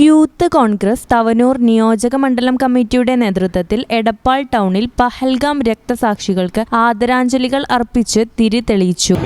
Youth Congress Thavanur നിയോജക മണ്ഡലം കമ്മിറ്റിയുടെ നേതൃത്വത്തിൽ എടപ്പാൾ ടൗണിൽ പഹൽഗാം രക്തസാക്ഷികൾക്ക് ആദരാഞ്ജലികൾ അർപ്പിച്ച് തിരി തെളിയിച്ചു.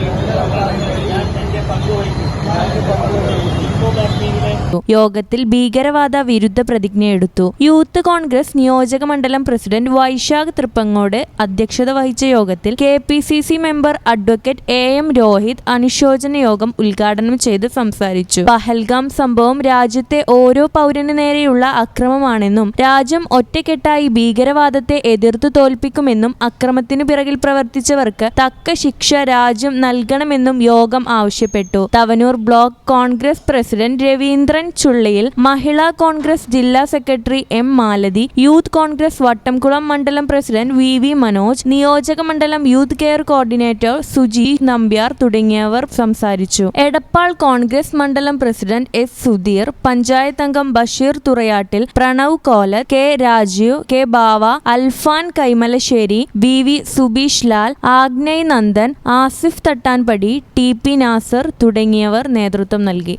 യോഗത്തിൽ ഭീകരവാദ വിരുദ്ധ പ്രതിജ്ഞ എടുത്തു. യൂത്ത് കോൺഗ്രസ് നിയോജക മണ്ഡലം പ്രസിഡന്റ് വൈശാഖ് തൃപ്പങ്ങോട് അധ്യക്ഷത വഹിച്ച യോഗത്തിൽ K P C C member advocate A M Rohit അനുശോചന യോഗം ഉദ്ഘാടനം ചെയ്ത് സംസാരിച്ചു. പഹൽഗാം സംഭവം രാജ്യത്തെ ഓരോ പൗരന് നേരെയുള്ള അക്രമമാണെന്നും രാജ്യം ഒറ്റക്കെട്ടായി ഭീകരവാദത്തെ എതിർത്തു തോൽപ്പിക്കുമെന്നും അക്രമത്തിനു പിറകിൽ പ്രവർത്തിച്ചവർക്ക് തക്ക ശിക്ഷ രാജ്യം നൽകണമെന്നും യോഗം ആവശ്യപ്പെട്ടു. തവനൂർ ബ്ലോക്ക് കോൺഗ്രസ് പ്രസിഡന്റ് രവീന്ദ്രൻ ചുള്ളിയിൽ മഹിളാ കോൺഗ്രസ് ജില്ലാ secretary M Malathi youth Congress Vattamkulam മണ്ഡലം പ്രസിഡന്റ് വി വി മനോജ് നിയോജക മണ്ഡലം youth care coordinator Suji Nambiar തുടങ്ങിയവർ സംസാരിച്ചു. എടപ്പാൾ കോൺഗ്രസ് മണ്ഡലം പ്രസിഡന്റ് എസ് സുധീർ പഞ്ചായത്ത് അംഗം Basheer Thurayattil Pranav Kolar K Rajeev K Bava Alfan Kaimalassery V V Subeesh Lal Agnay Nandan Asif Thattanpadi T P Nasar തുടങ്ങിയവർ നേതൃത്വം നൽകി.